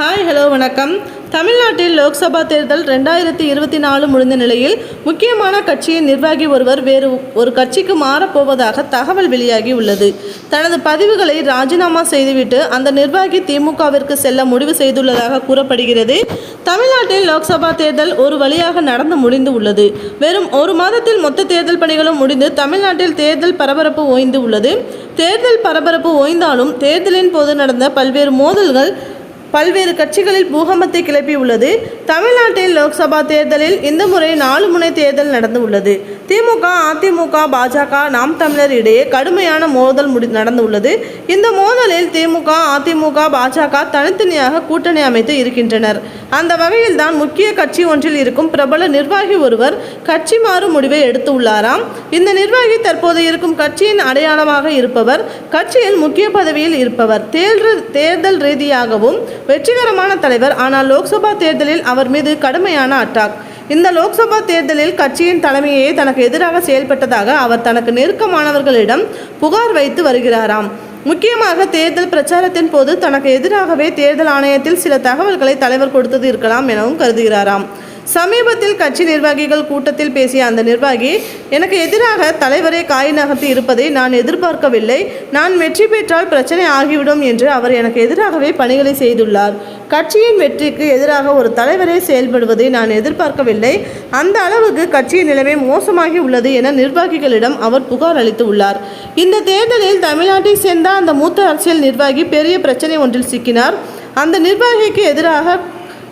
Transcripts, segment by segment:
Hi hello வணக்கம். தமிழ்நாட்டில் லோக்சபா தேர்தல் ரெண்டாயிரத்தி இருபத்தி நாலு முடிந்த நிலையில் முக்கியமான கட்சியின் நிர்வாகி ஒருவர் வேறு ஒரு கட்சிக்கு மாறப்போவதாக தகவல் வெளியாகி உள்ளது. தனது பதிவுகளை ராஜினாமா செய்துவிட்டு அந்த நிர்வாகி திமுகவிற்கு செல்ல முடிவு செய்துள்ளதாக கூறப்படுகிறது. தமிழ்நாட்டில் லோக்சபா தேர்தல் ஒரு வழியாக நடந்து முடிந்து உள்ளது. வெறும் ஒரு மாதத்தில் மொத்த தேர்தல் பணிகளும் முடிந்து தமிழ்நாட்டில் தேர்தல் பரபரப்பு ஓய்ந்து உள்ளது. தேர்தல் பரபரப்பு ஓய்ந்தாலும் தேர்தலின் போது நடந்த பல்வேறு மோதல்கள் பல்வேறு கட்சிகளில் பூகம்பத்தை கிளப்பியுள்ளது. தமிழ்நாட்டில் லோக்சபா தேர்தலில் இந்த முறை நாலு முனை தேர்தல் நடந்து உள்ளது. திமுக அதிமுக பாஜக நாம் தமிழர் இடையே கடுமையான மோதல் முடி நடந்துள்ளது. இந்த மோதலில் திமுக அதிமுக பாஜக தனித்தனியாக கூட்டணி அமைத்து இருக்கின்றனர். அந்த வகையில் தான் முக்கிய கட்சி ஒன்றில் இருக்கும் பிரபல நிர்வாகி ஒருவர் கட்சி மாறும் முடிவை எடுத்து உள்ளாராம். இந்த நிர்வாகி தற்போது இருக்கும் கட்சியின் அடையாளமாக இருப்பவர் கட்சியில் முக்கிய பதவியில் இருப்பவர். தேர்தல் தேர்தல் ரீதியாகவும் வெற்றிகரமான தலைவர். ஆனால் லோக்சபா தேர்தலில் அவர் மீது கடுமையான அட்டாக் இந்த லோக்சபா தேர்தலில் கட்சியின் தலைமையே தனக்கு எதிராக செயல்பட்டதாக அவர் தனக்கு நெருக்கமானவர்களிடம் புகார் வைத்து வருகிறாராம். முக்கியமாக தேர்தல் பிரச்சாரத்தின் போது தனக்கு எதிராகவே தேர்தல் ஆணையத்தில் சில தகவல்களை தலைவர் கொடுத்தது இருக்கலாம் எனவும் கருதுகிறாராம். சமீபத்தில் கட்சி நிர்வாகிகள் கூட்டத்தில் பேசிய அந்த நிர்வாகி எனக்கு எதிராக தலைவரே காய் நகர்த்தி இருப்பதை நான் எதிர்பார்க்கவில்லை. நான் வெற்றி பெற்றால் பிரச்சனை ஆகிவிடும் என்று அவர் எனக்கு எதிராகவே பணிகளை செய்துள்ளார். கட்சியின் வெற்றிக்கு எதிராக ஒரு தலைவரே செயல்படுவதை நான் எதிர்பார்க்கவில்லை. அந்த அளவுக்கு கட்சியின் நிலைமை மோசமாகி உள்ளது என நிர்வாகிகளிடம் அவர் புகார் அளித்து உள்ளார் இந்த தேர்தலில் தமிழ்நாட்டை சேர்ந்த அந்த மூத்த அரசியல் நிர்வாகி பெரிய பிரச்சனை ஒன்றில் சிக்கினார். அந்த நிர்வாகிக்கு எதிராக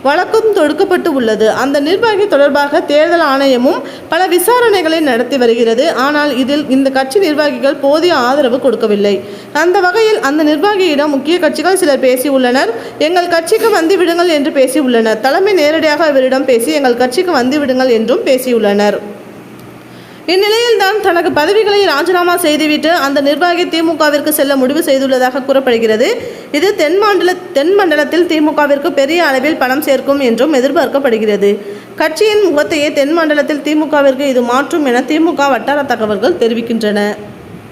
வழக்கும் தொடுக்கப்பட்டு உள்ளது. அந்த நிர்வாகி தொடர்பாக தேர்தல் ஆணையமும் பல விசாரணைகளை நடத்தி வருகிறது. ஆனால் இதில் இந்த கட்சி நிர்வாகிகள் போதிய ஆதரவு கொடுக்கவில்லை. அந்த வகையில் அந்த நிர்வாகியிடம் முக்கிய கட்சிகள் சிலர் பேசியுள்ளனர். எங்கள் கட்சிக்கு வந்து விடுங்கள் என்று பேசியுள்ளனர். தலைமை நேரடியாக இவரிடம் பேசி எங்கள் கட்சிக்கு வந்து விடுங்கள் என்றும் பேசியுள்ளனர். இந்நிலையில் தான் தனக்கு பதவிகளை ராஜினாமா செய்துவிட்டு அந்த நிர்வாகி திமுகவிற்கு செல்ல முடிவு செய்துள்ளதாக கூறப்படுகிறது. இது தென் மாநில தென் மண்டலத்தில் திமுகவிற்கு பெரிய அளவில் பணம் சேர்க்கும் என்றும் எதிர்பார்க்கப்படுகிறது. கட்சியின் முகத்தையே தென் மண்டலத்தில் திமுகவிற்கு இது மாற்றும் என திமுக வட்டார தகவல்கள் தெரிவிக்கின்றன.